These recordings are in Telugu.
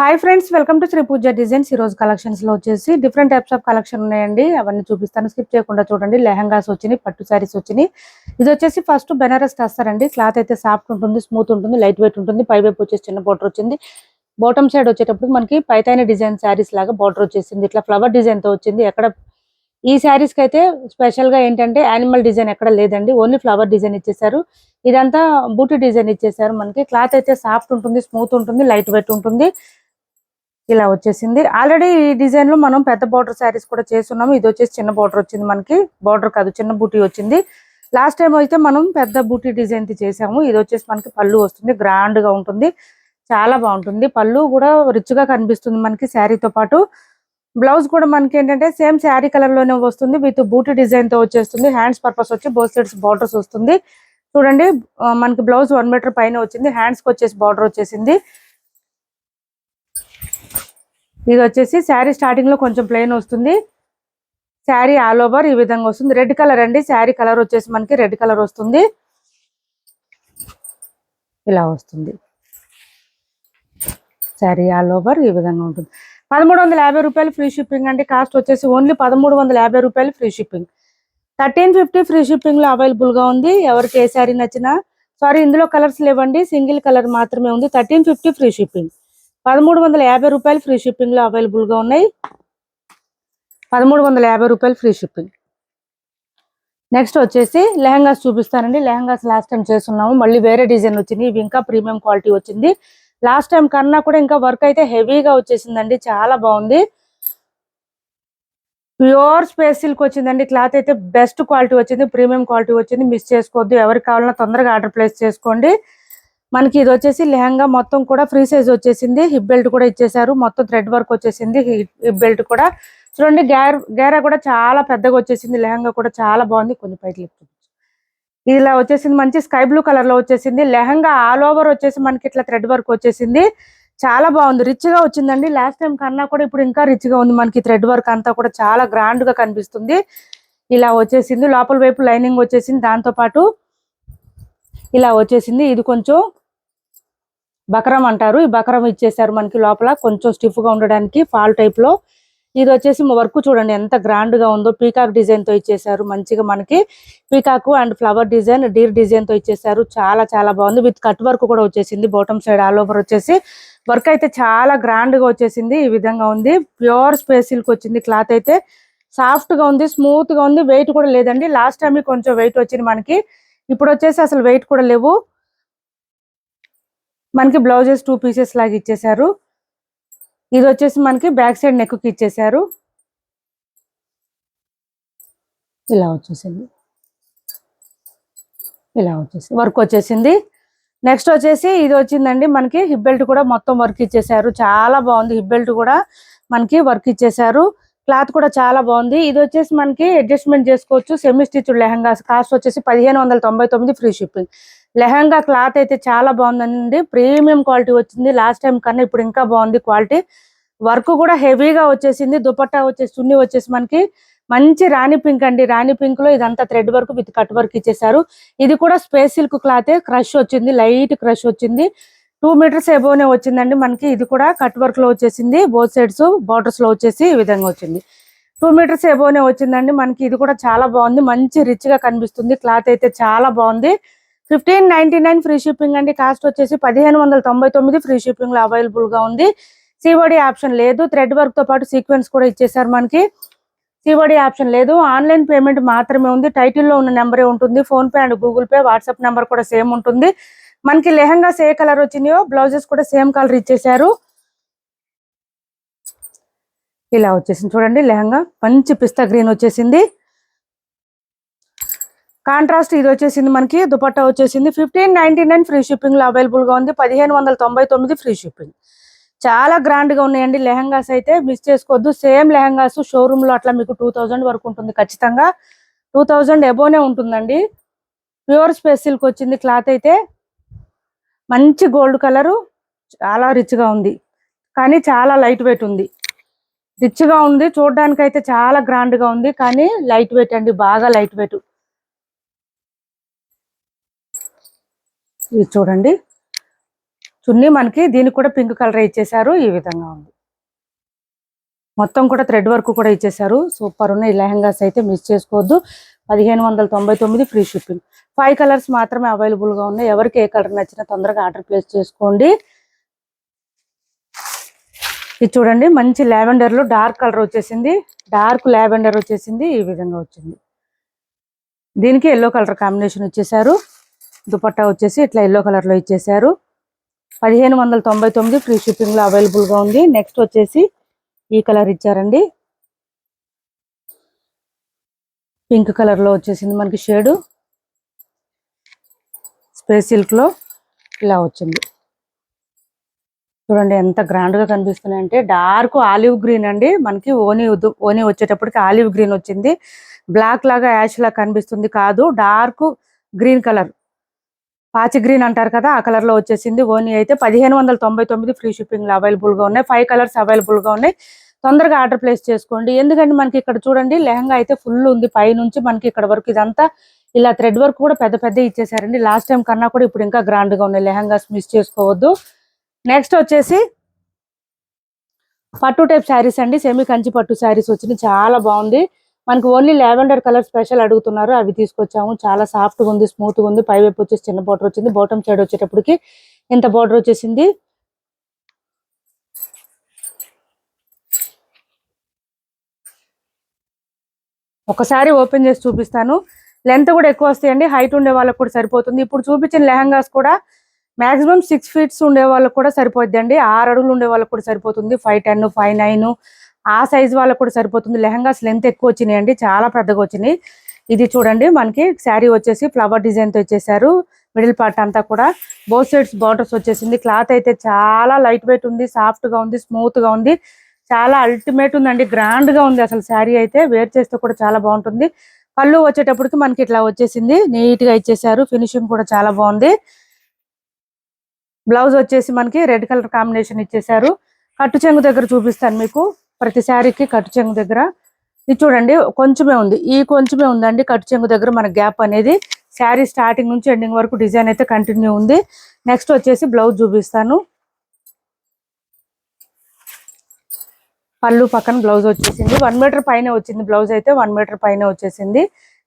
Hi friends welcome to Shri Pooja designs ఈ రోజు కలెక్షన్స్లో వచ్చేసి డిఫరెంట్ టైప్స్ ఆఫ్ కలెక్షన్ ఉన్నాయండి. అవన్నీ చూపిస్తాను. స్కిప్ చేయకుండా చూడండి. లెహంగాస్ వచ్చినాయి పట్టు శారీస్ వచ్చినాయి. ఇది వచ్చేసి ఫస్ట్ బెనారస్ టస్తారండి క్లాత్ అయితే సాఫ్ట్ ఉంటుంది స్మూత్ ఉంటుంది లైట్ వెయిట్ ఉంటుంది. పై వైపు వచ్చేసి చిన్న బోర్డర్ వచ్చింది. బాటమ్ సైడ్ వచ్చేటప్పుడు మనకి పైతైన డిజైన్ శారీస్ లాగా బార్డర్ వచ్చేసింది. ఇట్లా ఫ్లవర్ డిజైన్తో వచ్చింది. ఎక్కడ ఈ శారీస్కి అయితే స్పెషల్గా ఏంటంటే యానిమల్ డిజైన్ ఎక్కడ లేదండి. ఓన్లీ ఫ్లవర్ డిజైన్ ఇచ్చేసారు ఇదంతా బూటీ డిజైన్ ఇచ్చేసారు మనకి క్లాత్ అయితే సాఫ్ట్ ఉంటుంది స్మూత్ ఉంటుంది లైట్ వెయిట్ ఉంటుంది. ఇలా వచ్చేసింది. ఆల్రెడీ ఈ డిజైన్లో మనం పెద్ద బార్డర్ శారీస్ కూడా చేస్తున్నాము. ఇది వచ్చేసి చిన్న బార్డర్ వచ్చింది మనకి. బార్డర్ కాదు చిన్న బూటీ వచ్చింది. లాస్ట్ టైం అయితే మనం పెద్ద బూటీ డిజైన్ చేసాము. ఇది వచ్చేసి మనకి పళ్ళు వస్తుంది. గ్రాండ్గా ఉంటుంది. చాలా బాగుంటుంది. పళ్ళు కూడా రిచ్గా కనిపిస్తుంది మనకి శారీతో పాటు. బ్లౌజ్ కూడా మనకి ఏంటంటే సేమ్ శారీ కలర్లోనే వస్తుంది. విత్ బూటీ డిజైన్తో వచ్చేస్తుంది. హ్యాండ్స్ పర్పస్ వచ్చి బోత్ సైడ్స్ బార్డర్స్ వస్తుంది. చూడండి మనకి బ్లౌజ్ వన్ మీటర్ పైన వచ్చింది. హ్యాండ్స్కి వచ్చేసి బార్డర్ వచ్చేసింది. ఇది వచ్చేసి శారీ స్టార్టింగ్లో కొంచెం ప్లెయిన్ వస్తుంది. శారీ ఆల్ ఓవర్ ఈ విధంగా వస్తుంది. రెడ్ కలర్ అండి. శారీ కలర్ వచ్చేసి మనకి రెడ్ కలర్ వస్తుంది. ఇలా వస్తుంది. శారీ ఆల్ ఓవర్ ఈ విధంగా ఉంటుంది. పదమూడు వందల యాభై రూపాయలు ఫ్రీ షిప్పింగ్ అండి. కాస్ట్ వచ్చేసి ఓన్లీ పదమూడు వందల యాభై రూపాయలు free shipping thirteen fifty free షిప్పింగ్లో అవైలబుల్గా ఉంది. ఎవరికి ఏ శారీ నచ్చినా. సారీ ఇందులో కలర్స్ లేవండి. సింగిల్ కలర్ మాత్రమే ఉంది. థర్టీన్ ఫిఫ్టీ ఫ్రీ షిప్పింగ్ పదమూడు వందల యాభై రూపాయలు ఫ్రీ షిప్పింగ్లో అవైలబుల్గా ఉన్నాయి. పదమూడు వందల యాభై రూపాయలు ఫ్రీ షిప్పింగ్. నెక్స్ట్ వచ్చేసి లెహంగాస్ చూపిస్తానండి. లెహంగాస్ లాస్ట్ టైం చేస్తున్నాము. మళ్ళీ వేరే డిజైన్ వచ్చింది. ఇవి ఇంకా ప్రీమియం క్వాలిటీ వచ్చింది. లాస్ట్ టైం కన్నా కూడా ఇంకా వర్క్ అయితే హెవీగా వచ్చేసిందండి. చాలా బాగుంది. ప్యూర్ స్పేస్ సిల్క్ వచ్చిందండి. క్లాత్ అయితే బెస్ట్ క్వాలిటీ వచ్చింది. ప్రీమియం క్వాలిటీ వచ్చింది. మిస్ చేసుకోవద్దు. ఎవరికి కావాలన్నా తొందరగా ఆర్డర్ ప్లేస్ చేసుకోండి. మనకి ఇది వచ్చేసి లెహంగా మొత్తం కూడా ఫ్రీ సైజ్ వచ్చేసింది. హిప్ బెల్ట్ కూడా ఇచ్చేసారు మొత్తం థ్రెడ్ వర్క్ వచ్చేసింది. హిప్ బెల్ట్ కూడా. చూడండి గేర్ గేరా కూడా చాలా పెద్దగా వచ్చేసింది. లెహంగా కూడా చాలా బాగుంది. కొన్ని పైకి lift ఇలా వచ్చేసింది. మంచి స్కై బ్లూ కలర్లో వచ్చేసింది. లెహంగా ఆల్ ఓవర్ వచ్చేసి మనకి ఇట్లా థ్రెడ్ వర్క్ వచ్చేసింది. చాలా బాగుంది. రిచ్గా వచ్చిందండి. లాస్ట్ టైం కన్నా కూడా ఇప్పుడు ఇంకా రిచ్గా ఉంది మనకి థ్రెడ్ వర్క్ అంతా కూడా. చాలా గ్రాండ్గా కనిపిస్తుంది. ఇలా వచ్చేసింది. లోపల వైపు లైనింగ్ వచ్చేసింది. దాంతో పాటు ఇలా వచ్చేసింది. ఇది కొంచెం బకరం అంటారు. ఈ బకరం ఇచ్చేసారు మనకి లోపల. కొంచెం స్టిఫ్గా ఉండడానికి ఫాల్ టైప్లో. ఇది వచ్చేసి వర్క్ చూడండి ఎంత గ్రాండ్గా ఉందో. పీకాక్ డిజైన్తో ఇచ్చేసారు మంచిగా మనకి peacock and flower design deer డిజైన్తో ఇచ్చేసారు చాలా చాలా బాగుంది. విత్ కట్ వర్క్ కూడా వచ్చేసింది. బాటమ్ సైడ్ ఆల్ ఓవర్ వచ్చేసి వర్క్ అయితే చాలా గ్రాండ్గా వచ్చేసింది. ఈ విధంగా ఉంది. ప్యూర్ స్పేస్ సిల్క్ వచ్చింది. క్లాత్ అయితే సాఫ్ట్గా ఉంది స్మూత్గా ఉంది. వెయిట్ కూడా లేదండి. లాస్ట్ టైం కొంచెం వెయిట్ వచ్చింది మనకి. ఇప్పుడు వచ్చేసి అసలు వెయిట్ కూడా లేవు. మనకి బ్లౌజెస్ టూ పీసెస్ లాగా ఇచ్చేసారు ఇది వచ్చేసి మనకి బ్యాక్ సైడ్ నెక్కి ఇచ్చేసారు ఇలా వచ్చేసింది. ఇలా వచ్చేసి వర్క్ వచ్చేసింది. నెక్స్ట్ వచ్చేసి ఇది వచ్చిందండి మనకి హిప్ బెల్ట్ కూడా మొత్తం వర్క్ ఇచ్చేసారు చాలా బాగుంది. హిప్ బెల్ట్ కూడా మనకి వర్క్ ఇచ్చేసారు క్లాత్ కూడా చాలా బాగుంది. ఇది వచ్చేసి మనకి అడ్జస్ట్మెంట్ చేసుకోవచ్చు. సెమీ స్టిచ్ లెహంగా కాస్ట్ వచ్చేసి పదిహేను వందల తొంభై తొమ్మిది ఫ్రీ షిప్పింగ్ లెహంగా క్లాత్ అయితే చాలా బాగుందండి. ప్రీమియం క్వాలిటీ వచ్చింది. లాస్ట్ టైం కన్నా ఇప్పుడు ఇంకా బాగుంది క్వాలిటీ. వర్క్ కూడా హెవీగా వచ్చేసింది. దుపట్టా వచ్చేసి చున్నీ వచ్చేసి మనకి మంచి రాణి పింక్ అండి. రాణి పింక్లో ఇదంతా thread work with cut work ఇచ్చేసారు ఇది కూడా స్పేస్ సిల్క్ క్లాత్ క్రష్ వచ్చింది. లైట్ క్రష్ వచ్చింది. టూ మీటర్స్ ఎబోనే వచ్చిందండి మనకి. ఇది కూడా కట్ వర్క్లో వచ్చేసింది. బోత్ సైడ్స్ బార్డర్స్లో వచ్చేసి ఈ విధంగా వచ్చింది. టూ మీటర్స్ ఎబోనే వచ్చిందండి. మనకి ఇది కూడా చాలా బాగుంది. మంచి రిచ్గా కనిపిస్తుంది. క్లాత్ అయితే చాలా బాగుంది. Fifteen ninety nine free shipping అండి. కాస్ట్ వచ్చేసి పదిహేను వందల తొంభై తొమ్మిది ఫ్రీ షిప్పింగ్లో లో అవైలబుల్గా ఉంది. సివడి ఆప్షన్ లేదు. థ్రెడ్ వర్క్తో పాటు సీక్వెన్స్ కూడా ఇచ్చేసారు మనకి. సివడి ఆప్షన్ లేదు. ఆన్లైన్ పేమెంట్ మాత్రమే ఉంది. టైటిల్లో ఉన్న నెంబరే ఉంటుంది. PhonePe and Google pay WhatsApp number కూడా సేమ్ ఉంటుంది. మనకి లెహంగాస్ ఏ కలర్ వచ్చినాయో బ్లౌజెస్ కూడా సేమ్ కలర్ ఇచ్చేసారు ఇలా వచ్చేసింది. చూడండి లెహంగా. మంచి పిస్తా గ్రీన్ వచ్చేసింది. కాంట్రాస్ట్ ఇది వచ్చేసింది మనకి దుపట్టా వచ్చేసింది. ఫిఫ్టీన్ నైన్టీ నైన్ ఫ్రీ షిప్పింగ్లో అవైలబుల్గా ఉంది. పదిహేను వందల తొంభై తొమ్మిది ఫ్రీ షిప్పింగ్ చాలా గ్రాండ్గా ఉన్నాయండి. లెహంగాస్ అయితే మిస్ చేసుకోవద్దు. సేమ్ లెహంగాస్ షోరూమ్లో అట్లా మీకు టూ థౌజండ్ వరకు ఉంటుంది ఖచ్చితంగా. టూ థౌజండ్ ఎబోనే ఉంటుందండి. ప్యూర్ స్పేస్ సిల్క్ వచ్చింది క్లాత్ అయితే. మంచి గోల్డ్ కలరు చాలా రిచ్గా ఉంది. కానీ చాలా లైట్ వెయిట్ ఉంది. రిచ్గా ఉంది. చూడడానికి అయితే చాలా గ్రాండ్గా ఉంది. కానీ లైట్ వెయిట్ అండి. బాగా లైట్ వెయిట్ ఇది చూడండి. చున్నీ మనకి దీనికి కూడా పింక్ కలర్ ఇచ్చేసారు ఈ విధంగా ఉంది. మొత్తం కూడా థ్రెడ్ వర్క్ కూడా ఇచ్చేసారు సూపర్ ఉన్నాయి. లెహంగాస్ అయితే మిస్ చేసుకోవద్దు. పదిహేను వందల తొంభై తొమ్మిది ఫ్రీ షిప్పింగ్. ఫైవ్ కలర్స్ మాత్రమే అవైలబుల్గా ఉన్నాయి. ఎవరికి ఏ కలర్ నచ్చినా తొందరగా ఆర్డర్ ప్లేస్ చేసుకోండి. ఇది చూడండి. మంచి లావెండర్లో డార్క్ కలర్ వచ్చేసింది. డార్క్ లావెండర్ వచ్చేసింది. ఈ విధంగా వచ్చింది. దీనికి ఎల్లో కలర్ కాంబినేషన్ వచ్చేసారు దుపట్టా వచ్చేసి ఇట్లా ఎల్లో కలర్లో ఇచ్చేసారు పదిహేను వందల తొంభై తొమ్మిది ఫ్రీ షిప్పింగ్లో అవైలబుల్ ఉంది. నెక్స్ట్ వచ్చేసి ఈ కలర్ ఇచ్చారండి. పింక్ కలర్లో వచ్చేసింది మనకి షేడు స్పేస్ సిల్క్లో ఇలా వచ్చింది. చూడండి ఎంత గ్రాండ్గా కనిపిస్తున్నాయి అంటే డార్క్ ఆలివ్ గ్రీన్ అండి. మనకి ఓని ఉదు- ఓని వచ్చేటప్పటికి ఆలివ్ గ్రీన్ వచ్చింది. బ్లాక్ లాగా యాష్ లాగా కనిపిస్తుంది కాదు. డార్క్ గ్రీన్ కలర్ పాచి గ్రీన్ అంటారు కదా ఆ కలర్లో వచ్చేసింది. ఓన్లీ అయితే పదిహేను వందల తొంభై తొమ్మిది ఫ్రీ షిప్పింగ్ అవైలబుల్గా అవైలబుల్గా ఉన్నాయి. ఫైవ్ కలర్స్ అవైలబుల్గా ఉన్నాయి. తొందరగా ఆర్డర్ ప్లేస్ చేసుకోండి. ఎందుకంటే మనకి ఇక్కడ చూడండి లెహంగా అయితే ఫుల్ ఉంది. పై నుంచి మనకి ఇక్కడ వరకు ఇదంతా ఇలా థ్రెడ్ వర్క్ కూడా పెద్ద పెద్ద ఇచ్చేసారండి. లాస్ట్ టైం కన్నా కూడా ఇప్పుడు ఇంకా గ్రాండ్గా ఉన్నాయి. లెహంగాస్ మిస్ చేసుకోవద్దు. నెక్స్ట్ వచ్చేసి పట్టు టైప్ శారీస్ అండి. సెమీ కంచి పట్టు శారీస్ వచ్చినాయి. చాలా బాగుంది. మనకి ఓన్లీ లావెండర్ కలర్ స్పెషల్ అడుగుతున్నారు. అవి తీసుకొచ్చాము. చాలా సాఫ్ట్గా ఉంది స్మూత్గా ఉంది. పై వైపు వచ్చేసి చిన్న బోర్డర్ వచ్చింది. బాటమ్ సైడ్ వచ్చేటప్పటికి ఇంత బార్డర్ వచ్చేసింది. ఒకసారి ఓపెన్ చేసి చూపిస్తాను. లెంత్ కూడా ఎక్కువ వస్తాయండి. హైట్ ఉండే వాళ్ళకి కూడా సరిపోతుంది. ఇప్పుడు చూపించిన లెహంగాస్ కూడా మాక్సిమం సిక్స్ ఫీట్స్ ఉండే వాళ్ళకి కూడా సరిపోద్ది అండి ఆరు అడుగులు ఉండే వాళ్ళకి కూడా సరిపోతుంది. ఫైవ్ టెన్ ఫైవ్ నైన్ ఆ సైజ్ వాళ్ళకు కూడా సరిపోతుంది. లెహంగాస్ లెంత్ ఎక్కువ వచ్చినాయండి. చాలా పెద్దగా వచ్చినాయి. ఇది చూడండి మనకి శారీ వచ్చేసి ఫ్లవర్ డిజైన్తో ఇచ్చేసారు మిడిల్ పార్ట్ అంతా కూడా బోత్ సైడ్స్ బార్డర్స్ వచ్చేసింది. క్లాత్ అయితే చాలా లైట్ వెయిట్ ఉంది సాఫ్ట్గా ఉంది స్మూత్గా ఉంది. చాలా అల్టిమేట్ ఉందండి. గ్రాండ్గా ఉంది అసలు శారీ అయితే. వేర్ చేస్తే కూడా చాలా బాగుంటుంది. పళ్ళు వచ్చేటప్పటికి మనకి ఇట్లా వచ్చేసింది. నీట్గా ఇచ్చేసారు ఫినిషింగ్ కూడా చాలా బాగుంది. బ్లౌజ్ వచ్చేసి మనకి రెడ్ కలర్ కాంబినేషన్ ఇచ్చేసారు కట్టు చెంగు దగ్గర చూపిస్తాను మీకు. ప్రతి శారీకి కట్టు చెంగు దగ్గర. ఇది చూడండి కొంచెమే ఉంది. ఈ కొంచెమే ఉందండి కట్టు చెంగు దగ్గర మన గ్యాప్ అనేది. శారీ స్టార్టింగ్ నుంచి ఎండింగ్ వరకు డిజైన్ అయితే కంటిన్యూ ఉంది. నెక్స్ట్ వచ్చేసి బ్లౌజ్ చూపిస్తాను. పళ్ళు పక్కన బ్లౌజ్ వచ్చేసింది. వన్ మీటర్ పైన వచ్చింది బ్లౌజ్ అయితే వన్ మీటర్ పైన వచ్చేసింది.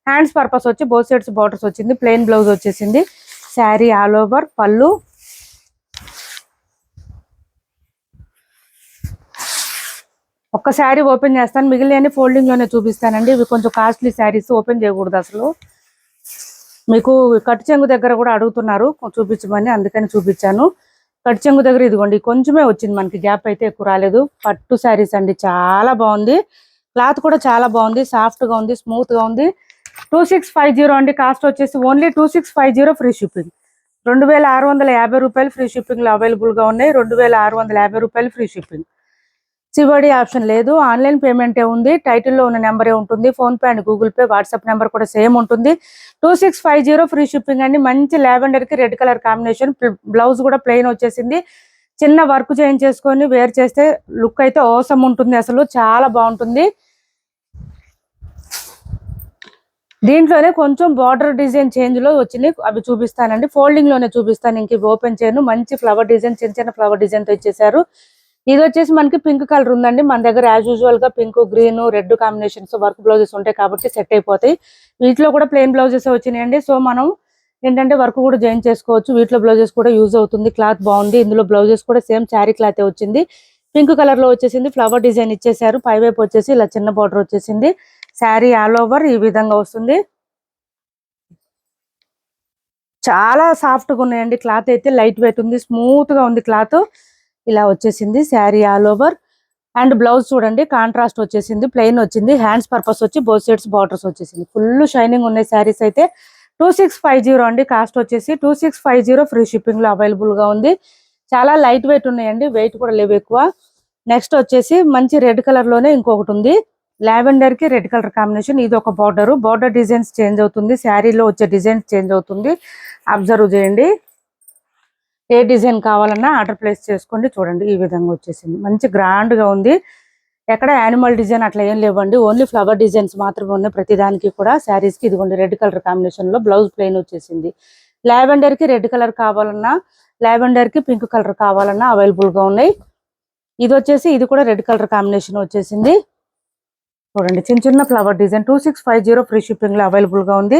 హ్యాండ్స్ పర్పస్ వచ్చి బోత్ సైడ్స్ బార్డర్స్ వచ్చింది. ప్లెయిన్ బ్లౌజ్ వచ్చేసింది. శారీ ఆల్ ఓవర్ పళ్ళు ఒక్క శారీ ఓపెన్ చేస్తాను మిగిలిన ఫోల్డింగ్లోనే చూపిస్తానండి. ఇవి కొంచెం కాస్ట్లీ శారీస్ ఓపెన్ చేయకూడదు అసలు. మీకు కట్టు చెంగు దగ్గర కూడా అడుగుతున్నారు చూపించమని అందుకని చూపించాను. కట్టు చెంగు దగ్గర ఇదిగోండి కొంచెమే వచ్చింది మనకి గ్యాప్ అయితే ఎక్కువ రాలేదు. పట్టు శారీస్ అండి చాలా బాగుంది. క్లాత్ కూడా చాలా బాగుంది సాఫ్ట్గా ఉంది స్మూత్గా ఉంది. టూ సిక్స్ ఫైవ్ జీరో అండి కాస్ట్ వచ్చేసి only two six five zero free shipping రెండు వేల ఆరు వందల యాభై రూపాయలు ఫ్రీ షిప్పింగ్ అవైలబుల్గా అవైలబుల్గా ఉన్నాయి రెండు వేల ఆరు వందల యాభై రూపాయలు ఫ్రీ షిప్పింగ్ సివడి ఆప్షన్ లేదు. ఆన్లైన్ పేమెంట్ ఏ ఉంది. టైటిల్లో ఉన్న నెంబరే ఉంటుంది. PhonePe and Google pay WhatsApp number కూడా సేమ్ ఉంటుంది. Two six five zero free shipping అండి. మంచి లావెండర్కి రెడ్ కలర్ కాంబినేషన్. బ్లౌజ్ కూడా ప్లెయిన్ వచ్చేసింది. చిన్న వర్క్ చేయించేసుకొని వేర్ చేస్తే లుక్ అయితే ఓసం ఉంటుంది అసలు. చాలా బాగుంటుంది. దీంట్లోనే కొంచెం బార్డర్ డిజైన్ చేంజ్లో వచ్చినాయి అవి చూపిస్తానండి. ఫోల్డింగ్లోనే చూపిస్తాను. ఇంక ఓపెన్ చేయను. మంచి ఫ్లవర్ డిజైన్ చిన్న చిన్న ఫ్లవర్ డిజైన్తో ఇచ్చేసారు ఇది వచ్చేసి మనకి పింక్ కలర్ ఉందండి. మన దగ్గర యాజ్ యూజువల్గా pink green red combinations work blouses ఉంటాయి కాబట్టి సెట్ అయిపోతాయి. వీటిలో కూడా ప్లెయిన్ బ్లౌజెస్ వచ్చినాయండి. సో మనం ఏంటంటే వర్క్ కూడా జాయిన్ చేసుకోవచ్చు. వీటిలో బ్లౌజెస్ కూడా యూజ్ అవుతుంది. క్లాత్ బాగుంది. ఇందులో బ్లౌజెస్ కూడా సేమ్ శారీ క్లాత్ వచ్చింది. పింక్ కలర్లో వచ్చేసింది. ఫ్లవర్ డిజైన్ ఇచ్చేసారు పై వైపు వచ్చేసి ఇలా చిన్న బార్డర్ వచ్చేసింది. శారీ ఆల్ ఓవర్ ఈ విధంగా వస్తుంది. చాలా సాఫ్ట్గా ఉన్నాయండి. క్లాత్ అయితే లైట్ వెయిట్ ఉంది. స్మూత్గా ఉంది క్లాత్ ఇలా వచ్చేసింది sari all over and blouse చూడండి కాంట్రాస్ట్ వచ్చేసింది ప్లెయిన్ వచ్చింది హ్యాండ్స్ పర్పస్ వచ్చి బోత్ సైడ్స్ బార్డర్స్ వచ్చేసింది. ఫుల్ షైనింగ్ ఉన్నాయి శారీస్ అయితే. టూ సిక్స్ ఫైవ్ జీరో అండి కాస్ట్ వచ్చేసి two six five zero free షిప్పింగ్లో అవైలబుల్గా ఉంది. చాలా లైట్ వెయిట్ ఉన్నాయండి వెయిట్ కూడా లేవు ఎక్కువ. నెక్స్ట్ వచ్చేసి మంచి రెడ్ కలర్లోనే ఇంకొకటి ఉంది. లావెండర్కి రెడ్ కలర్ కాంబినేషన్ ఇది ఒక బార్డర్ బార్డర్ డిజైన్స్ చేంజ్ అవుతుంది శారీలో వచ్చే డిజైన్స్ చేంజ్ అవుతుంది. అబ్జర్వ్ చేయండి. ఏ డిజైన్ కావాలన్నా ఆర్డర్ ప్లేస్ చేసుకోండి. చూడండి ఈ విధంగా వచ్చేసింది. మంచి గ్రాండ్గా ఉంది. ఎక్కడ యానిమల్ డిజైన్ అట్లా ఏం లేవండి. ఓన్లీ ఫ్లవర్ డిజైన్స్ మాత్రమే ఉన్నాయి. ప్రతి దానికి కూడా శారీస్కి ఇదిగోండి రెడ్ కలర్ కాంబినేషన్లో బ్లౌజ్ ప్లెయిన్ వచ్చేసింది. లావెండర్కి రెడ్ కలర్ కావాలన్నా లావెండర్కి పింక్ కలర్ కావాలన్నా అవైలబుల్గా ఉన్నాయి. ఇది వచ్చేసి ఇది కూడా రెడ్ కలర్ కాంబినేషన్ వచ్చేసింది. చూడండి చిన్న చిన్న flower design. Two six five zero free షిప్పింగ్లో అవైలబుల్గా ఉంది.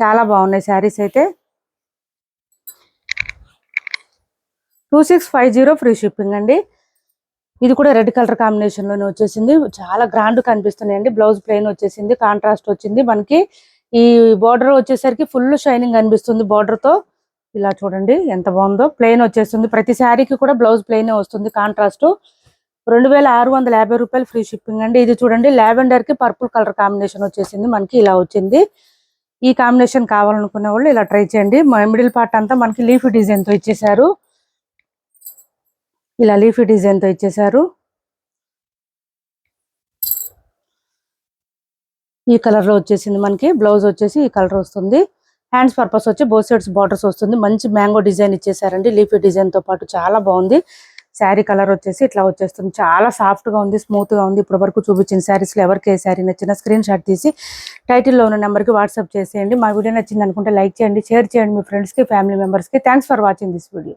చాలా బాగున్నాయి శారీస్ అయితే. Two six five zero free shipping అండి. ఇది కూడా రెడ్ కలర్ కాంబినేషన్లోనే వచ్చేసింది. చాలా గ్రాండ్ కనిపిస్తున్నాయండి. బ్లౌజ్ ప్లెయిన్ వచ్చేసింది. కాంట్రాస్ట్ వచ్చింది. మనకి ఈ బార్డర్ వచ్చేసరికి ఫుల్ షైనింగ్ కనిపిస్తుంది బార్డర్తో ఇలా చూడండి ఎంత బాగుందో. ప్లెయిన్ వచ్చేస్తుంది. ప్రతి శారీకి కూడా బ్లౌజ్ ప్లెయిన్ వస్తుంది. కాంట్రాస్ట్ రెండు వేల ఆరు వందల యాభై రూపాయలు ఫ్రీ షిప్పింగ్ అండి. ఇది చూడండి లావెండర్కి పర్పుల్ కలర్ కాంబినేషన్ వచ్చేసింది. మనకి ఇలా వచ్చింది. ఈ కాంబినేషన్ కావాలనుకునే వాళ్ళు ఇలా ట్రై చేయండి. మిడిల్ పార్ట్ అంతా మనకి లీఫ్ డిజైన్తో ఇచ్చేసారు ఇలా లీఫీ డిజైన్తో ఇచ్చేసారు ఈ కలర్లో వచ్చేసింది మనకి బ్లౌజ్ వచ్చేసి ఈ కలర్ వస్తుంది. హ్యాండ్స్ పర్పస్ వచ్చి బోత్ సైడ్స్ బార్డర్స్ వస్తుంది. మంచి మ్యాంగో డిజైన్ ఇచ్చేసారండి లీఫీ డిజైన్తో పాటు. చాలా బాగుంది. శారీ కలర్ వచ్చేసి ఇట్లా వచ్చేస్తుంది. చాలా సాఫ్ట్గా ఉంది స్మూత్గా ఉంది. ఇప్పటి వరకు చూపించిన శారీస్లో ఎవరికి ఏ శారీ నచ్చిన స్క్రీన్ షాట్ తీసి టైటిల్లో ఉన్న నెంబర్కి వాట్సాప్ చేసేయండి. మా వీడియో నచ్చింది అనుకుంటే లైక్ చేయండి షేర్ చేయండి మీ ఫ్రెండ్స్కి ఫ్యామిలీ మెంబర్స్కి thanks for watching this video